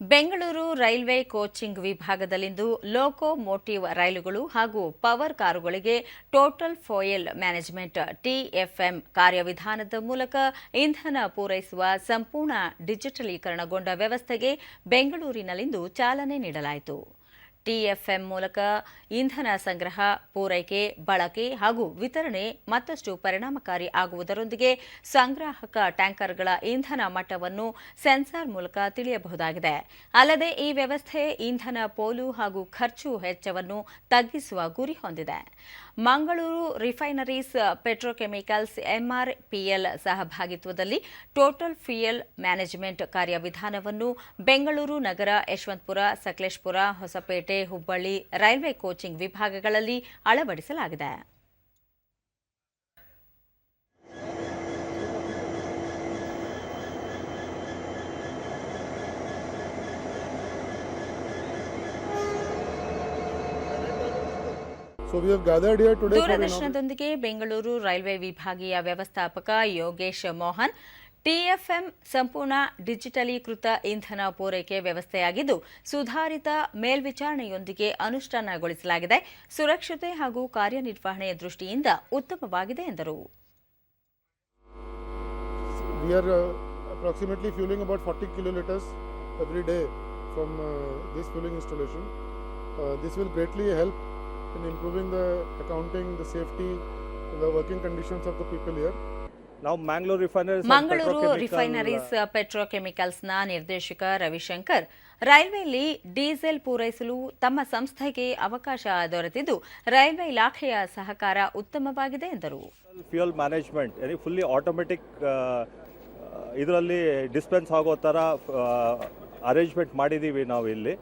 Bengaluru railway coaching ವಿಭಾಗದಲ್ಲಿಂದು locomotive ರೈಲುಗಳು ಹಾಗೂ ಪವರ್ ಕಾರುಗಳಿಗೆ ಟೋಟಲ್ ಫೋಯಲ್ ಮ್ಯಾನೇಜ್ಮೆಂಟ್ ಟಿಎಫ್ಎಂ ಕಾರ್ಯವಿಧಾನದ ಮೂಲಕ ಇಂಧನ ಪೂರೈಸುವ ಸಂಪೂರ್ಣ ಡಿಜಿಟಲೀಕರಣಗೊಂಡ ವ್ಯವಸ್ಥೆಗೆ ಬೆಂಗಳೂರಿನಲ್ಲಿಂದು ಚಾಲನೆ ನೀಡಲಾಯಿತು. ಟಿಎಫ್ಎಂ ಮೂಲಕ ಇಂಧನ ಸಂಗ್ರಹ, ಪೂರೈಕೆ, ಬಳಕೆ ಹಾಗೂ ವಿತರಣೆ ಮತ್ತಷ್ಟು ಪರಿಣಾಮಕಾರಿ ಆಗುವುದರೊಂದಿಗೆ ಸಂಗ್ರಾಹಕ ಟ್ಯಾಂಕರ್ಗಳ ಇಂಧನ ಮಟ್ಟವನ್ನು ಸೆನ್ಸಾರ್ ಮೂಲಕ ತಿಳಿಯಬಹುದಾಗಿದೆ. ಅಲ್ಲದೆ ಈ ವ್ಯವಸ್ಥೆ ಇಂಧನ ಪೋಲು ಹಾಗೂ ಖರ್ಚು ವೆಚ್ಚವನ್ನು ತಗ್ಗಿಸುವ ಗುರಿ ಹೊಂದಿದೆ. ಮಂಗಳೂರು ರಿಫೈನರೀಸ್ ಪೆಟ್ರೋಕೆಮಿಕಲ್ಸ್ ಎಂಆರ್ಪಿಎಲ್ ಸಹಭಾಗಿತ್ವದಲ್ಲಿ ಟೋಟಲ್ ಫ್ಯೂಯಲ್ ಮ್ಯಾನೇಜ್ಮೆಂಟ್ ಕಾರ್ಯವಿಧಾನವನ್ನು ಬೆಂಗಳೂರು ನಗರ ಯಶವಂತಪುರ, ಸಕಲೇಶಪುರ, ಹೊಸಪೇಟೆ ಹುಬ್ಬಳ್ಳಿ ರೈಲ್ವೆ ಕೋಚಿಂಗ್ ವಿಭಾಗಗಳಲ್ಲಿ ಅಳವಡಿಸಲಾಗಿದೆ. ದೂರದರ್ಶನದೊಂದಿಗೆ ಬೆಂಗಳೂರು ರೈಲ್ವೆ ವಿಭಾಗೀಯ ವ್ಯವಸ್ಥಾಪಕ ಯೋಗೇಶ್ ಮೋಹನ್ ಟಿಎಫ್ಎಂ ಸಂಪೂರ್ಣ ಡಿಜಿಟಲೀಕೃತ ಇಂಧನ ಪೂರೈಕೆ ವ್ಯವಸ್ಥೆಯಾಗಿದ್ದು ಸುಧಾರಿತ ಮೇಲ್ವಿಚಾರಣೆಯೊಂದಿಗೆ ಅನುಷ್ಠಾನಗೊಳಿಸಲಾಗಿದೆ ಸುರಕ್ಷತೆ ಹಾಗೂ ಕಾರ್ಯನಿರ್ವಹಣೆಯ ದೃಷ್ಟಿಯಿಂದ ಉತ್ತಮವಾಗಿದೆ ಎಂದರು uh, approximately fueling about 40 kiloliters every day from uh, this fueling installation. Uh, this will greatly help in improving the accounting, the safety, the working conditions of the people here. ನಾವು ಮ್ಯಾಂಗ್ಳೂರ್ ರಿಫೈನರೀಸ್ ಮಂಗಳೂರು ರಿಫೈನರೀಸ್ ಪೆಟ್ರೋಕೆಮಿಕಲ್ಸ್ನ ನಿರ್ದೇಶಕ Ravishankar ರೈಲ್ವೆಯಲ್ಲಿ diesel ಪೂರೈಸಲು ತಮ್ಮ ಸಂಸ್ಥೆಗೆ ಅವಕಾಶ ದೊರೆತಿದ್ದು railway ಇಲಾಖೆಯ ಸಹಕಾರ ಉತ್ತಮವಾಗಿದೆ ಎಂದರು. ಫ್ಯೂಯಲ್ ಮ್ಯಾನೇಜ್ಮೆಂಟ್ ಫುಲ್ಲಿ ಆಟೋಮೆಟಿಕ್ ಇದರಲ್ಲಿ ಡಿಸ್ಪೆನ್ಸ್ ಆಗೋ ಥರ ಅರೇಂಜ್ಮೆಂಟ್ ಮಾಡಿದ್ದೀವಿ ನಾವು ಇಲ್ಲಿ